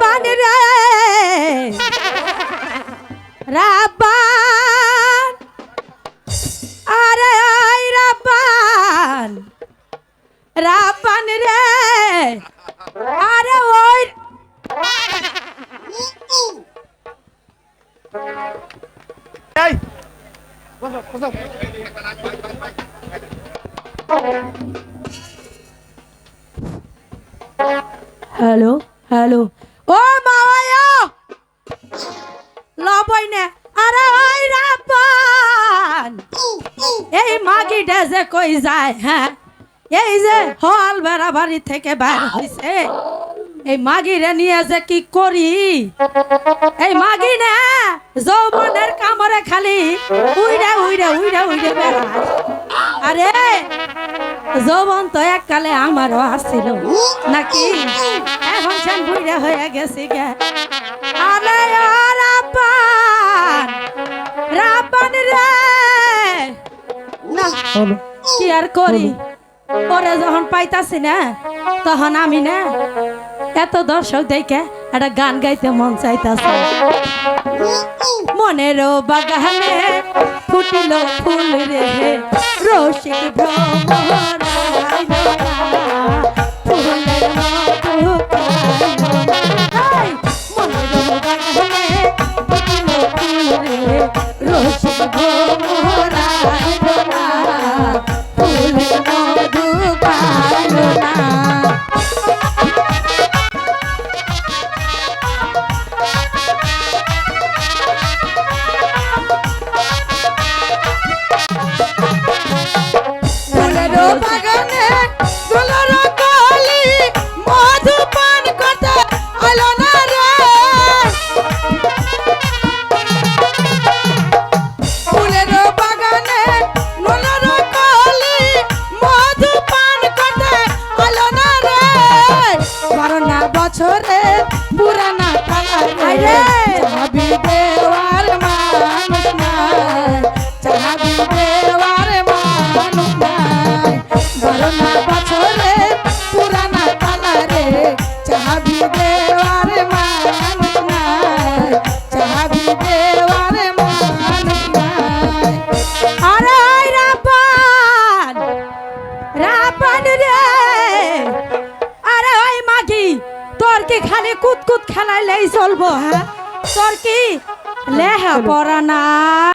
রাব্বান রে। রাব্বান আরে আই রাব্বান রাব্বান রে। আরে ওই। এই। বসো। Hello hello. ও মাওয়া লবই নে আরে ওই রাব্বান! এই মাগিটা যে কই যায় হ্যাঁ? এই যে হল বেড়া বাড়ি থেকে বাইর হইছে। এই মাগিরে নিয়ে যে কি করি? এই মাগি না যৌবনের কামরে খালি উইড়ে উইড়ে উইড়ে উইড়ে বেড়ায়। আরে, যৌবন তো এককালে আমারও আসছিল নাকি? সেন বুড়া হয়ে গেছি গে। রে। না কি আর করি? পরে যখন পাইতাছি না তখন আমি না এত দর্শক দেখে একটা গান গাইতে মন চাইতাছে। মনেরও বাগানে ফুটিল ফুল রে রসিক ভ্রমর। বাগানে ফুলের কলি মধু পান করতে আলো না রে। ফুলের বাগানে ফুলের কলি মধু পান করতে আলো না রে। বারো না বছরে পুরানা পালা রে চাবি দেওয়ার মানুষ নাই। চাবি দেওয়ার মানুষ কুতকুত খেলাইলেই চলবো হ্যাঁ? তোর কি লেহা পড়া না